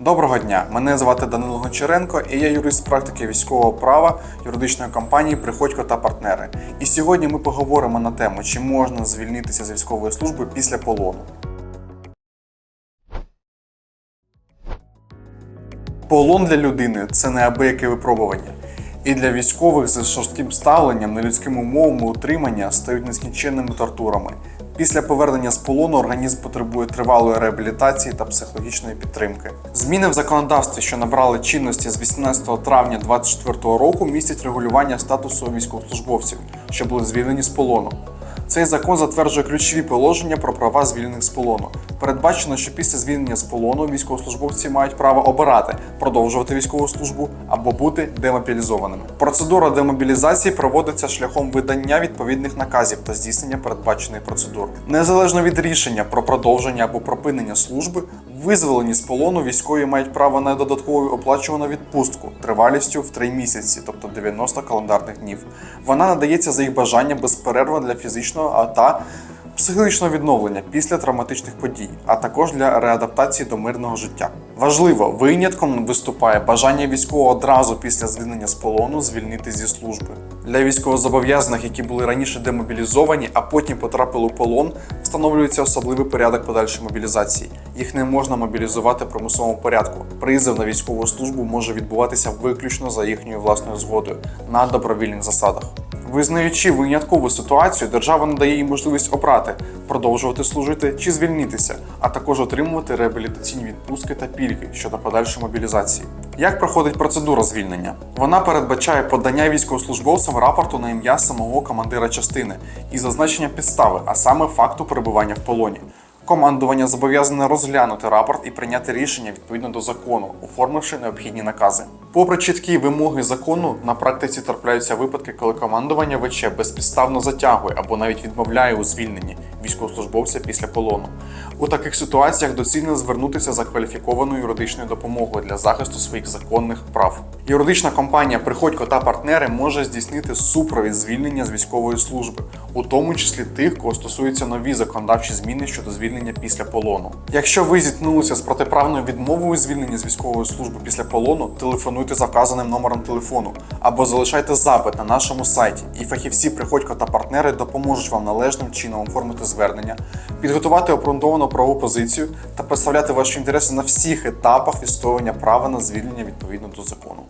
Доброго дня! Мене звати Данило Гончаренко і я юрист практики військового права юридичної компанії Приходько та партнери. І сьогодні ми поговоримо на тему, чи можна звільнитися з військової служби після полону. Полон для людини це неабияке випробування. І для військових з жорстким ставленням, нелюдськими умовами утримання стають нескінченними тортурами. Після повернення з полону організм потребує тривалої реабілітації та психологічної підтримки. Зміни в законодавстві, що набрали чинності з 18 травня 2024 року, містять регулювання статусу військовослужбовців, що були звільнені з полону. Цей закон затверджує ключові положення про права звільнених з полону. Передбачено, що після звільнення з полону військовослужбовці мають право обирати продовжувати військову службу або бути демобілізованими. Процедура демобілізації проводиться шляхом видання відповідних наказів та здійснення передбачених процедур. Незалежно від рішення про продовження або припинення служби, визволені з полону військові мають право на додаткову оплачувану відпустку тривалістю в 3 місяці, тобто 90 календарних днів. Вона надається за їх бажання безперервно для фізичного та психологічного відновлення після травматичних подій, а також для реадаптації до мирного життя. Важливо, винятком виступає бажання військового одразу після звільнення з полону звільнити зі служби. Для військовозобов'язаних, які були раніше демобілізовані, а потім потрапили у полон, встановлюється особливий порядок подальшої мобілізації. Їх не можна мобілізувати в примусовому порядку. Призов на військову службу може відбуватися виключно за їхньою власною згодою на добровільних засадах. Визнаючи виняткову ситуацію, держава надає їм можливість обрати продовжувати служити чи звільнитися, а також отримувати реабілітаційні відпустки та пільги щодо подальшої мобілізації. Як проходить процедура звільнення? Вона передбачає подання військовослужбовцям рапорту на ім'я самого командира частини і зазначення підстави, а саме факту перебування в полоні. Командування зобов'язане розглянути рапорт і прийняти рішення відповідно до закону, оформивши необхідні накази. Попри чіткі вимоги закону, на практиці трапляються випадки, коли командування ВЧ безпідставно затягує або навіть відмовляє у звільненні військовослужбовця після полону. У таких ситуаціях доцільно звернутися за кваліфікованою юридичною допомогою для захисту своїх законних прав. Юридична компанія Приходько та партнери може здійснити супровід звільнення з військової служби, у тому числі тих, кого стосуються нові законодавчі зміни щодо звільнення після полону. Якщо ви зіткнулися з протиправною відмовою звільнення з військової служби після полону, телефонуйте за вказаним номером телефону або залишайте запит на нашому сайті, і фахівці Приходько та партнери допоможуть вам належним чином оформити звернення, підготувати обґрунтовану правову позицію та представляти ваші інтереси на всіх етапах відстоювання права на звільнення відповідно до закону.